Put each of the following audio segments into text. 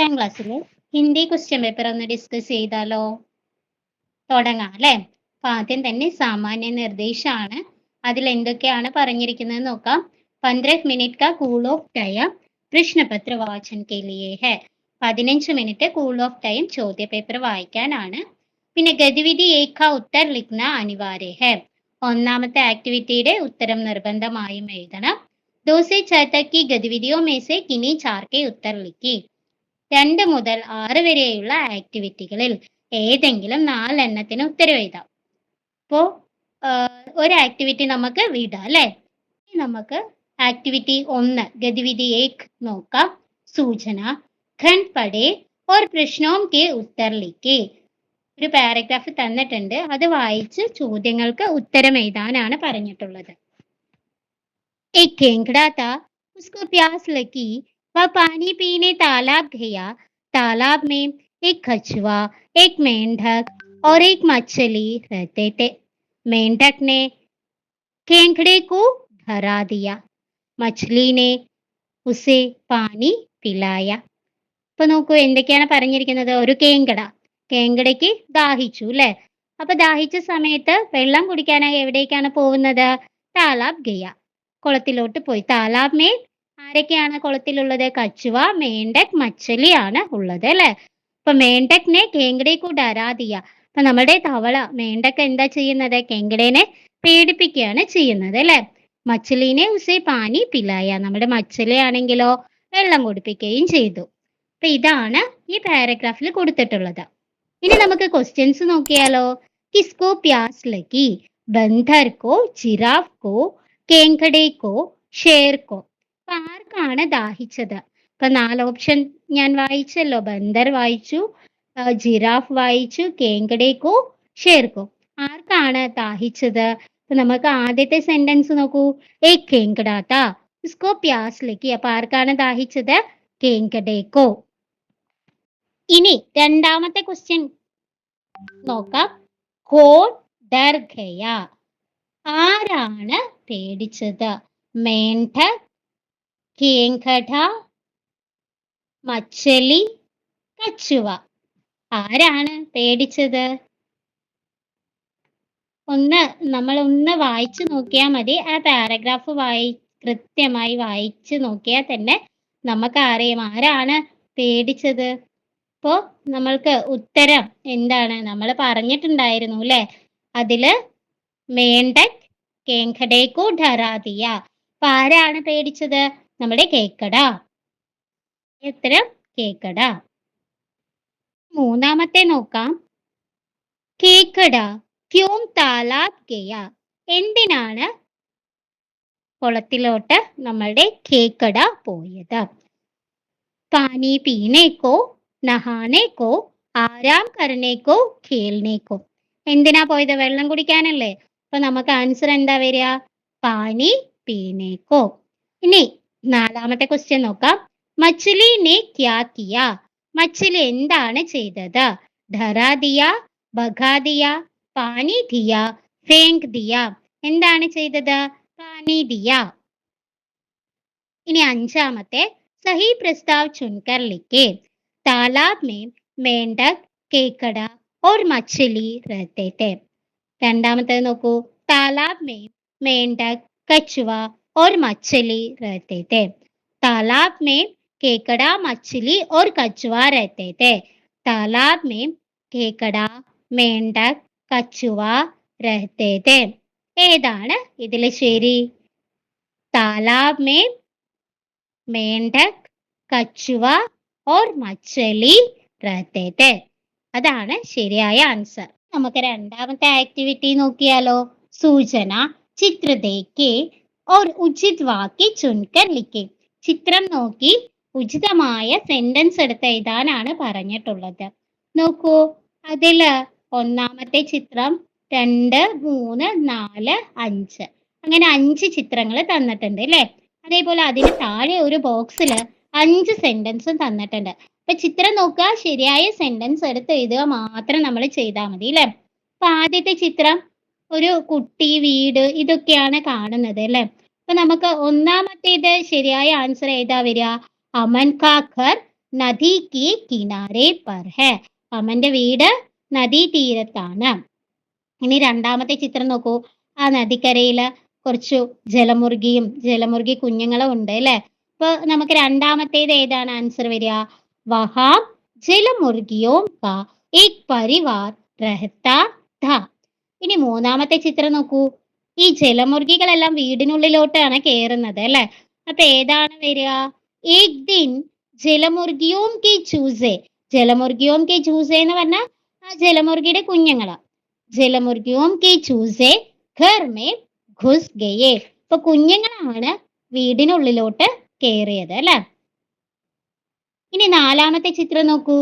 അഞ്ചാം ക്ലാസ്സിൽ Hindi question paper ഒന്ന് ഡിസ്കസ് ചെയ്താലോ? തുടങ്ങാം അല്ലേ? അപ്പൊ ആദ്യം തന്നെ സാമാന്യ നിർദ്ദേശമാണ് അതിൽ എന്തൊക്കെയാണ് പറഞ്ഞിരിക്കുന്നത് നോക്കാം. പന്ത്രണ്ട് മിനിറ്റ് കാ കൂൾ ഓഫ് ടൈം പ്രശ്നപത്ര വാചൻ കെ ഹെ. പതിനഞ്ച് മിനിറ്റ് കൂൾ ഓഫ് ടൈം ചോദ്യ പേപ്പർ വായിക്കാനാണ്. പിന്നെ ഗതിവിധി ഏക ഉത്തർ ലിഖ്ന അനിവാര്യ ഹെ. ഒന്നാമത്തെ ആക്ടിവിറ്റിയുടെ ഉത്തരം നിർബന്ധമായും എഴുതണം. ദോസെ ചതക്കി ഗതിവിധിയോ മേസെ കിനി ചാർക്കെ ഉത്തർ ലിഖി. രണ്ട് മുതൽ ആറ് വരെയുള്ള ആക്ടിവിറ്റികളിൽ ഏതെങ്കിലും നാലെണ്ണത്തിന് ഉത്തരം എഴുതാം അപ്പോ ഒരു ആക്ടിവിറ്റി നമുക്ക് വിടാം അല്ലേ ഇനി നമുക്ക് ആക്ടിവിറ്റി ഒന്ന് ഗതിവിധി ഏക് നോക്കാം സൂചന ഖണ്ഡ് പടേ ഓർ പ്രശ്നവും കെ ഉത്തർ ലിഖേ ഒരു പാരഗ്രാഫ് തന്നിട്ടുണ്ട് അത് വായിച്ച് ചോദ്യങ്ങൾക്ക് ഉത്തരം എഴുതാനാണ് പറഞ്ഞിട്ടുള്ളത് एक केंकड़ा था उसको प्यास लगी वह पानी पीने तालाब गया तालाब में एक कछुआ एक मेंढक और एक मछली रहते थे मेंढक ने केंकड़े को डरा दिया मछली ने उसे पानी പിലായ ഇപ്പൊ നോക്കൂ എന്തൊക്കെയാണ് പറഞ്ഞിരിക്കുന്നത് ഒരു കേങ്കട കേങ്കടയ്ക്ക് ദാഹിച്ചു അല്ലെ അപ്പൊ ദാഹിച്ച സമയത്ത് വെള്ളം കുടിക്കാനായി എവിടേക്കാണ് പോകുന്നത് താലാബ് ഗയ കുളത്തിലോട്ട് പോയി താലാബ് മേ ആരൊക്കെയാണ് കുളത്തിലുള്ളത്? കച്ചുവ മേണ്ടക് മച്ചലിയാണ് ഉള്ളത് അല്ലെ? അപ്പൊ മേണ്ടക്കിനെ കേങ്കടയെ കൂട്ട് ആരാധിയ. അപ്പൊ നമ്മുടെ തവള മേണ്ടക്ക് എന്താ ചെയ്യുന്നത്? കേങ്കടേനെ പേടിപ്പിക്കുകയാണ് ചെയ്യുന്നത് അല്ലെ? മച്ചലിനെ ഉസേ പാനി പിലായ. നമ്മുടെ മച്ചലിയാണെങ്കിലോ വെള്ളം കുടിപ്പിക്കുകയും ചെയ്തു. അപ്പൊ ഇതാണ് ഈ പാരഗ്രാഫിൽ കൊടുത്തിട്ടുള്ളത്. ഇനി നമുക്ക് ക്വസ്റ്റ്യൻസ് നോക്കിയാലോ? കിസ്കോ പ്യാസ് ലഗി ബന്ധർക്കോ ചിരാഫ്കോ കേങ്കടേക്കോ ഷേർക്കോ. ആർക്കാണ് ദാഹിച്ചത്? ഇപ്പൊ നാല് ഓപ്ഷൻ ഞാൻ വായിച്ചല്ലോ. ബന്ദർ വായിച്ചു ജിറാഫ് വായിച്ചു കേങ്കടേക്കോ ഷേർക്കോ ആർക്കാണ് ദാഹിച്ചത്? അപ്പൊ നമുക്ക് ആദ്യത്തെ സെന്റൻസ് നോക്കൂ. ഏ കേങ്കടാത്ത ഉസ്കോ പ്യാസ് ലക്കി അപ്പൊ ആർക്കാണ് ദാഹിച്ചത്? കേങ്കടേക്കോ ഇനി രണ്ടാമത്തെ ക്വസ്റ്റ്യൻ നോക്കാം. കോൺ ഡർ ഗയ ആരാണ് പേടിച്ചത്? മേണ്ട കേങ്കട മച്ചലി കച്ചുവ. ആരാണ് പേടിച്ചത്? ഒന്ന് നമ്മൾ ഒന്ന് വായിച്ചു നോക്കിയാൽ മതി. ആ പാരഗ്രാഫ് വായി കൃത്യമായി വായിച്ചു നോക്കിയാൽ തന്നെ നമുക്ക് അറിയാം ആരാണ് പേടിച്ചത്. ഇപ്പോ നമ്മൾക്ക് ഉത്തരം എന്താണ്? നമ്മൾ പറഞ്ഞിട്ടുണ്ടായിരുന്നു അല്ലെ? അതിൽ മേണ്ടക് കേങ്കടേക്കു ഡറാതിയ അപ്പൊ ആരാണ് പേടിച്ചത്? നമ്മുടെ കേക്കട. എത്ര കേക്കട. മൂന്നാമത്തെ നോക്കാം. കേക്കട ക്യൂം താലാബ് ഗയ. എന്തിനാണ് കുളത്തിലോട്ട് നമ്മളുടെ കേക്കട പോയത്? പാനി പീനേക്കോ നഹാനേക്കോ ആരാം കരനേക്കോ കേൾനേക്കോ എന്തിനാ പോയത്? വെള്ളം കുടിക്കാനല്ലേ. അപ്പൊ നമുക്ക് ആൻസർ എന്താ വരിക? പാനി പീനേക്കോ ഇനി നാലാമത്തെ ക്വസ്റ്റ്യൻ നോക്കാം മച്ചിലി നെ ക്യാ കിയ മച്ചിലി എന്താണ് ചെയ്തത് ധരാ ദിയ ബഗാ ദിയ പാനി ദിയ ഫേങ്ക് ദിയ എന്താണ് ചെയ്തത് പാനി ദിയ ഇനി അഞ്ചാമത്തെ സഹി പ്രസ്താവ് ചുൻകർ ലിഖേ താലാബ് മേ മേണ്ടക് കേക്കട और मछली रहते थे രണ്ടാമത്തേത് നോക്കൂ താലാബ് में मेंढक कछुआ और मछली रहते थे तालाब में केकड़ा मछली और कछुआ रहते थे तालाब में केकड़ा मेंढक കച്ചുവ रहते थे ഏതാണ് ഇതിൽ ശരി താലാബ് में मेंढक കച്ചുവ और मछली रहते थे അതാണ് ശരിയായ ആൻസർ നമുക്ക് രണ്ടാമത്തെ ആക്ടിവിറ്റി നോക്കിയാലോ സൂചന ചിത്ര ദേക്കേ और ഉചിത് വാക്യ ചുൻകർ ലിഖേ. ചിത്രം നോക്കി ഉചിതമായ സെന്റൻസ് എടുത്ത് എഴുതാനാണ് പറഞ്ഞിട്ടുള്ളത്. നോക്കൂ. അതിൽ ഒന്നാമത്തെ ചിത്രം രണ്ട് മൂന്ന് നാല് അഞ്ച്. അങ്ങനെ അഞ്ച് ചിത്രങ്ങൾ തന്നിട്ടുണ്ട് അല്ലേ അതേപോലെ അതിന് താഴെ ഒരു ബോക്സിൽ അഞ്ച് സെന്റൻസും തന്നിട്ടുണ്ട്. അപ്പൊ ചിത്രം നോക്കുക. ശരിയായ സെന്റൻസ് എടുത്ത് എഴുതുക മാത്രം നമ്മൾ ചെയ്താൽ മതി അല്ലേ അപ്പൊ ആദ്യത്തെ ചിത്രം ഒരു കുട്ടി വീട് ഇതൊക്കെയാണ് കാണുന്നത് അല്ലേ അപ്പൊ നമുക്ക് ഒന്നാമത്തേത് ശരിയായ ആൻസർ ഏതാ വരിക? അമൻ കാക്കർ നദി കി കിനാരെ പർ ഹെ. അമന്റെ വീട് നദീതീരത്താണ് ഇനി രണ്ടാമത്തെ ചിത്രം നോക്കൂ. ആ നദിക്കരയിൽ കുറച്ചു ജലമുർഗിയും ജലമുർഗി കുഞ്ഞുങ്ങളും ഉണ്ട് അല്ലെ? അപ്പൊ നമുക്ക് രണ്ടാമത്തേത് ഏതാണ് ആൻസർ വരിക? വഹാ ജലമുർഗിയോ കാ ഏക് പരിവാർ രഹത്ത ഇനി മൂന്നാമത്തെ ചിത്രം നോക്കൂ. ഈ ജലമുർഗികളെല്ലാം വീടിനുള്ളിലോട്ടാണ് കയറുന്നത് അല്ലെ? അപ്പൊ ഏതാണ് വരിക? ഏക് ദിൻ ജലമുർഗിയോം കി ചൂസെ. ജലമുർഗിയോം കി ചൂസെ എന്ന് പറഞ്ഞാൽ ആ ജലമുർഗിയുടെ കുഞ്ഞുങ്ങളാ. ജലമുർഗിയോം കി ചൂസെ ഖർമേ ഘുസ് ഗയേ. ഇപ്പൊ കുഞ്ഞുങ്ങളാണ് വീടിനുള്ളിലോട്ട് കയറിയത് അല്ലെ? ഇനി നാലാമത്തെ ചിത്രം നോക്കൂ.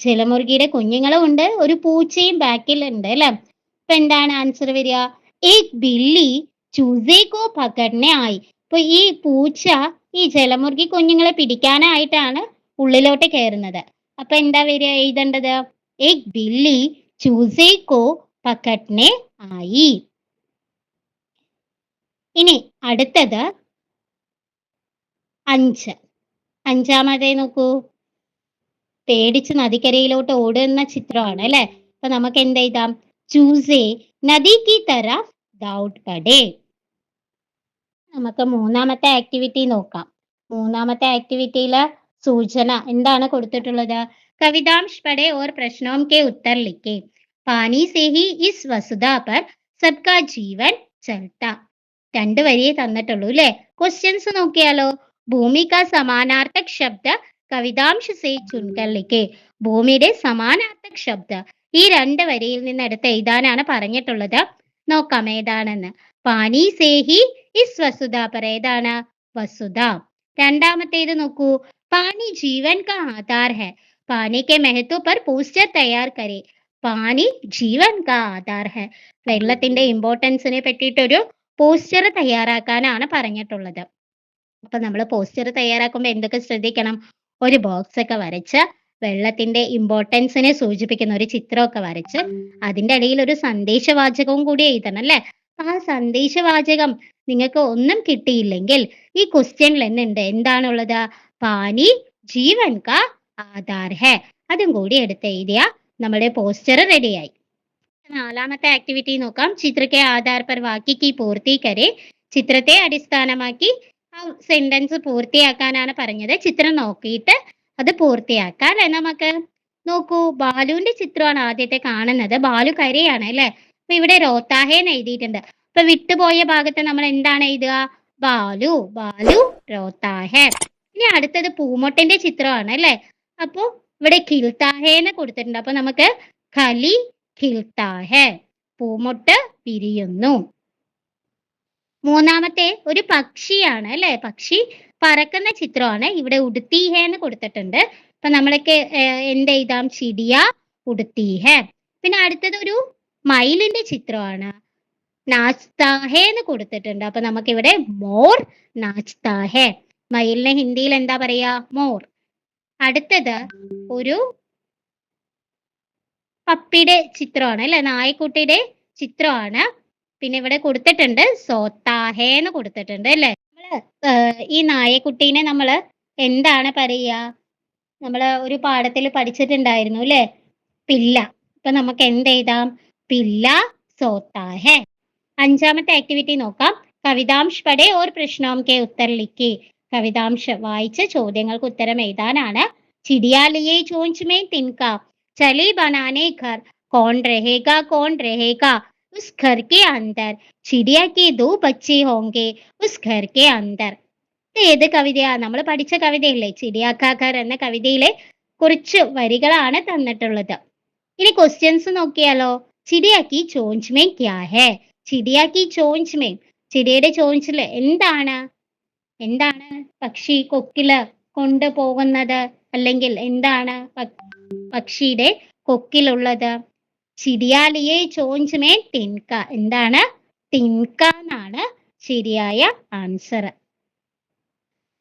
ജലമുർഗിയുടെ കുഞ്ഞുങ്ങളും ഉണ്ട് ഒരു പൂച്ചയും ബാക്കിൽ ഉണ്ട് അല്ലെ? അപ്പൊ എന്താണ് ആൻസർ വരിക? ഏക് बिल्ली चूजे को पकड़ने आई അപ്പൊ ഈ പൂച്ച ഈ ജലമുർഗി കുഞ്ഞുങ്ങളെ പിടിക്കാനായിട്ടാണ് ഉള്ളിലോട്ട് കയറുന്നത് അപ്പൊ എന്താ വരിക എഴുതേണ്ടത്? എക് ബില്ലി ചൂസേക്കോ പക്കട്ടിനെ ആയി. ഇനി അടുത്തത് അഞ്ച്. അഞ്ചാമതേ നോക്കൂ. പേടിച്ച് നദിക്കരയിലോട്ട് ഓടുന്ന ചിത്രമാണ് അല്ലെ? അപ്പൊ നമുക്ക് എന്ത് എഴുതാം ചൂസേ നദി കി തരഫ് പടേ നമുക്ക് മൂന്നാമത്തെ ആക്ടിവിറ്റി നോക്കാം. മൂന്നാമത്തെ ആക്ടിവിറ്റിയിൽ സൂചന എന്താണ് കൊടുത്തിട്ടുള്ളത്? കവിതാംശ് പടേ ഓർ പ്രശ്നോം കെ ഉത്തർ ലിഖേ. പാനി സേ ഹി ഇസ് വസുത പർ സബ്കാ ജീവൻ ചൽത്ത. രണ്ട് വരിയെ തന്നിട്ടുള്ളൂ അല്ലെ ക്വസ്റ്റ്യൻസ് നോക്കിയാലോ? ഭൂമി കാ സമാനാർത്ഥക് ശബ്ദ കവിതാംശ സേ ചുൻകർ ലിഖേ. ഭൂമിയുടെ സമാനാർത്ഥക് ശബ്ദ. ഈ രണ്ട് വരിയിൽ നിന്ന് എടുത്ത് എഴുതാനാണ് പറഞ്ഞിട്ടുള്ളത്. നോക്കാം ഏതാണെന്ന് പാനി സേഹി ഇസ് വസുധ പറ ഏതാണ് വസുധ രണ്ടാമത്തേത് നോക്കൂ. പാനി ജീവൻ കാ ആധാർ ഹെ. പാനി കെ മഹത്വ പർ പോസ്റ്റർ തയ്യാർ കരേ. പാനി ജീവൻ കാ ആധാർ ഹെ. വെള്ളത്തിന്റെ ഇമ്പോർട്ടൻസിനെ പറ്റിയിട്ടൊരു പോസ്റ്റർ തയ്യാറാക്കാനാണ് പറഞ്ഞിട്ടുള്ളത്. അപ്പൊ നമ്മൾ പോസ്റ്റർ തയ്യാറാക്കുമ്പോൾ എന്തൊക്കെ ശ്രദ്ധിക്കണം? ഒരു ബോക്സ് ഒക്കെ വരച്ച് വെള്ളത്തിന്റെ ഇമ്പോർട്ടൻസിനെ സൂചിപ്പിക്കുന്ന ഒരു ചിത്രമൊക്കെ വരച്ച് അതിന്റെ ഇടയിൽ ഒരു സന്ദേശവാചകവും കൂടി എഴുതണം അല്ലെ? ആ സന്ദേശവാചകം നിങ്ങൾക്ക് ഒന്നും കിട്ടിയില്ലെങ്കിൽ ഈ ക്വസ്റ്റ്യനിൽ എന്നുണ്ട്. എന്താണുള്ളത്? പാനി ജീവൻ കാ ആധാർ ഹെ. അതും കൂടി എടുത്ത് എഴുതിയ നമ്മുടെ പോസ്റ്റർ റെഡിയായി നാലാമത്തെ ആക്ടിവിറ്റി നോക്കാം. ചിത്രക്കെ ആധാർ പർ വാക്കിക്ക് കി പൂർത്തി കരെ ചിത്രത്തെ അടിസ്ഥാനമാക്കി ആ സെന്റൻസ് പൂർത്തിയാക്കാനാണ് പറഞ്ഞത്. ചിത്രം നോക്കിയിട്ട് അത് പൂർത്തിയാക്കാം അല്ലെ? നമുക്ക് നോക്കൂ ബാലുവിന്റെ ചിത്രമാണ് ആദ്യത്തെ കാണുന്നത്. ബാലു കരയാണ് അല്ലെ? അപ്പൊ ഇവിടെ രോത്താഹേന്ന് എഴുതിയിട്ടുണ്ട്. അപ്പൊ വിട്ടുപോയ ഭാഗത്ത് നമ്മൾ എന്താണ് എഴുതുക? ബാലു ബാലു രോത്താഹേ. ഇനി അടുത്തത് പൂമൊട്ടന്റെ ചിത്രമാണ് അല്ലെ? അപ്പൊ ഇവിടെ കിൽത്താഹേന്ന് കൊടുത്തിട്ടുണ്ട്. അപ്പൊ നമുക്ക് കലി കിൽത്താഹെ. പൂമൊട്ട് പിരിയുന്നു. മൂന്നാമത്തെ ഒരു പക്ഷിയാണ് അല്ലെ? പക്ഷി പറക്കുന്ന ചിത്രമാണ് ഇവിടെ ഉടുത്തിഹേന്ന് കൊടുത്തിട്ടുണ്ട്. അപ്പൊ നമ്മളൊക്കെ എന്ത് എഴുതാം ചിടിയ ഉടുത്തിഹ പിന്നെ അടുത്തത് ഒരു മയിലിന്റെ ചിത്രമാണ്. നാച്താഹെ എന്ന് കൊടുത്തിട്ടുണ്ട്. അപ്പൊ നമുക്ക് ഇവിടെ മോർ നാച്താ ഹേ. മയിലിനെ ഹിന്ദിയിൽ എന്താ പറയാ? മോർ. അടുത്തത് ഒരു പപ്പിയുടെ ചിത്രമാണ് അല്ലെ? നായക്കുട്ടിയുടെ ചിത്രമാണ്. പിന്നെ ഇവിടെ കൊടുത്തിട്ടുണ്ട് സോത്താഹേന്ന് കൊടുത്തിട്ടുണ്ട് അല്ലെ? ഈ നായക്കുട്ടീനെ നമ്മൾ എന്താണ് പറയുക നമ്മൾ ഒരു പാഠത്തിൽ പഠിച്ചിട്ടുണ്ടായിരുന്നു അല്ലെ? പില്ല. ഇപ്പൊ നമുക്ക് എന്ത് എഴുതാം? പില്ല സോത്താഹെ. അഞ്ചാമത്തെ ആക്ടിവിറ്റി നോക്കാം. കവിതാംശ് പടേ ഓർ പ്രശ്നം കെ ഉത്തർ ലിക്കി. കവിതാംശ് വായിച്ച് ചോദ്യങ്ങൾക്ക് ഉത്തരം എഴുതാനാണ്. ചിടിയാലിയെ ചോഞ്ച് മേ തിൻക. ചലി ബനാനേ ഘർ. കോൺ രഹേഗ കോൺ രഹേഗ. उस घर के अंदर चिड़िया के दो बच्चे होंगे उस घर के अंदर ഇത് ഏത് കവിതയാ നമ്മൾ പഠിച്ച കവിതയല്ലേ ചിടിയാക്കാക്കർ എന്ന കവിതയിലെ കുറച്ച് വരികളാണ് തന്നിട്ടുള്ളത് ഇനി ക്വസ്റ്റ്യൻസ് നോക്കിയാലോ ചിടിയാക്കി ചോഞ്ച് മേ ക്യാ ഹേ ചിടിയാക്കി ചോഞ്ച് മേ ചിടിയുടെ ചോഞ്ചില് എന്താണ് എന്താണ് പക്ഷി കൊക്കില് കൊണ്ടുപോകുന്നത് അല്ലെങ്കിൽ എന്താണ് പ- പക്ഷിയുടെ കൊക്കിലുള്ളത് ചിടിയാലിയെ ചോഞ്ച് മേ ടിൻക എന്താണ്? ടിൻക എന്നാണ് ശരിയായ ആൻസർ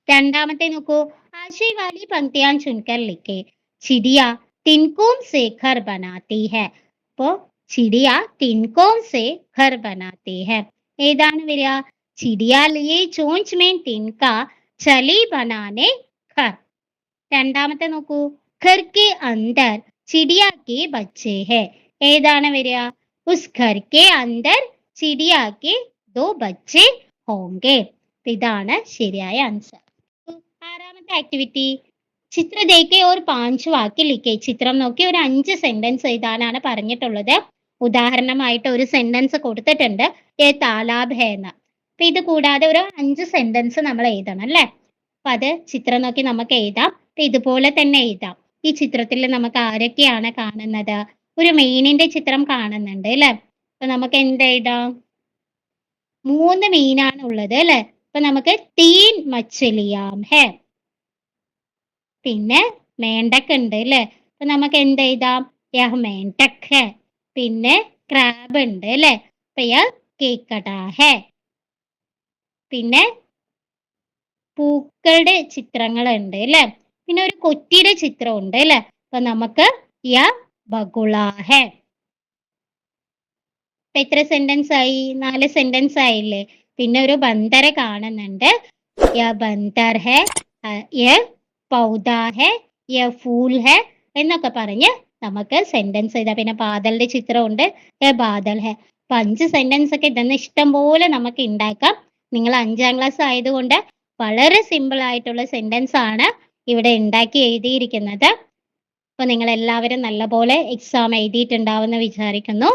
രണ്ടാമത്തെ നോക്കൂ. ആശയ് വാലി പങ്ക്തിയാൻ ചുൻകർ ലിഖേ ചിടിയ തിൻകോം സേ ഘർ ബനാത്തി ഹെ. അപ്പോ ചിടിയ തിൻകോം സേ ഘർ ബനാത്തി ഹെ. ഏതാണ് വരിക? ചിടിയ ലിയെ ചോഞ്ച് മേ തിൻക ചലി ബനാനെ ഘർ. രണ്ടാമത്തെ നോക്കൂ. ഘർ കെ അന്തർ ചിടിയ കെ ബച്ചേ ഹെ. ഏതാണ് വരിക? ഉസ് അന്തർ ചിടിയാക്കി ദോ ബച്ചെ ഹോങ്കെ. ഇതാണ് ശരിയായ ആൻസർ ആറാമത്തെ ആക്ടിവിറ്റി ചിത്ര ഓർ പാഞ്ച് വാക്കി ലിക്കെ ചിത്രം നോക്കി ഒരു അഞ്ച് സെന്റൻസ് എഴുതാനാണ് പറഞ്ഞിട്ടുള്ളത്. ഉദാഹരണമായിട്ട് ഒരു സെന്റൻസ് കൊടുത്തിട്ടുണ്ട്. എ താലാബ് ഹേന അപ്പൊ ഇത് കൂടാതെ ഒരു അഞ്ച് സെന്റൻസ് നമ്മൾ എഴുതണം അല്ലേ? അപ്പൊ അത് ചിത്രം നോക്കി നമുക്ക് എഴുതാം. ഇതുപോലെ തന്നെ എഴുതാം. ഈ ചിത്രത്തിൽ നമുക്ക് ആരൊക്കെയാണ് കാണുന്നത്? ഒരു മീനിന്റെ ചിത്രം കാണുന്നുണ്ട് അല്ലെ? അപ്പൊ നമുക്ക് എന്ത് എഴുതാം മൂന്ന് മീനാണ് ഉള്ളത് അല്ലെ? അപ്പൊ നമുക്ക് തീൻ മച്ചലിയാം ഹേ? പിന്നെ മേണ്ടക്ക് ഉണ്ട് അല്ലെ? അപ്പൊ നമുക്ക് എന്ത് എഴുതാം യഹ് മേണ്ടക് ഹേ? പിന്നെ ക്രാബ് ഉണ്ട് അല്ലെ? അപ്പൊ യ കേക്കടാ ഹേ? പിന്നെ പൂക്കളുടെ ചിത്രങ്ങൾ ഉണ്ട് അല്ലെ? പിന്നെ ഒരു കൊറ്റിയുടെ ചിത്രം ഉണ്ട് അല്ലെ? അപ്പൊ നമുക്ക് യ ബഗുള ഹേ. ഇപ്പൊ എത്ര സെന്റൻസ് ആയി നാല് സെന്റൻസ് ആയില്ലേ? പിന്നെ ഒരു ബന്ദറെ കാണുന്നുണ്ട്. യ ബന്ദർ ഹെ യ പൗദാ ഹെ യ ഫൂൽ ഹെ എന്നൊക്കെ പറഞ്ഞ് നമുക്ക് സെന്റൻസ് ചെയ്താൽ പിന്നെ ബാദലിന്റെ ചിത്രമുണ്ട്. യ ബാദൽ ഹെ. അപ്പൊ അഞ്ച് സെന്റൻസ് ഒക്കെ ഇതെന്ന് ഇഷ്ടം പോലെ നമുക്ക് ഉണ്ടാക്കാം നിങ്ങൾ അഞ്ചാം ക്ലാസ് ആയതുകൊണ്ട് വളരെ സിമ്പിൾ ആയിട്ടുള്ള സെന്റൻസ് ആണ് ഇവിടെ ഉണ്ടാക്കി എഴുതിയിരിക്കുന്നത്. അപ്പൊ നിങ്ങൾ എല്ലാവരും നല്ലപോലെ എക്സാം എഴുതിയിട്ടുണ്ടാവുമെന്ന് വിചാരിക്കുന്നു.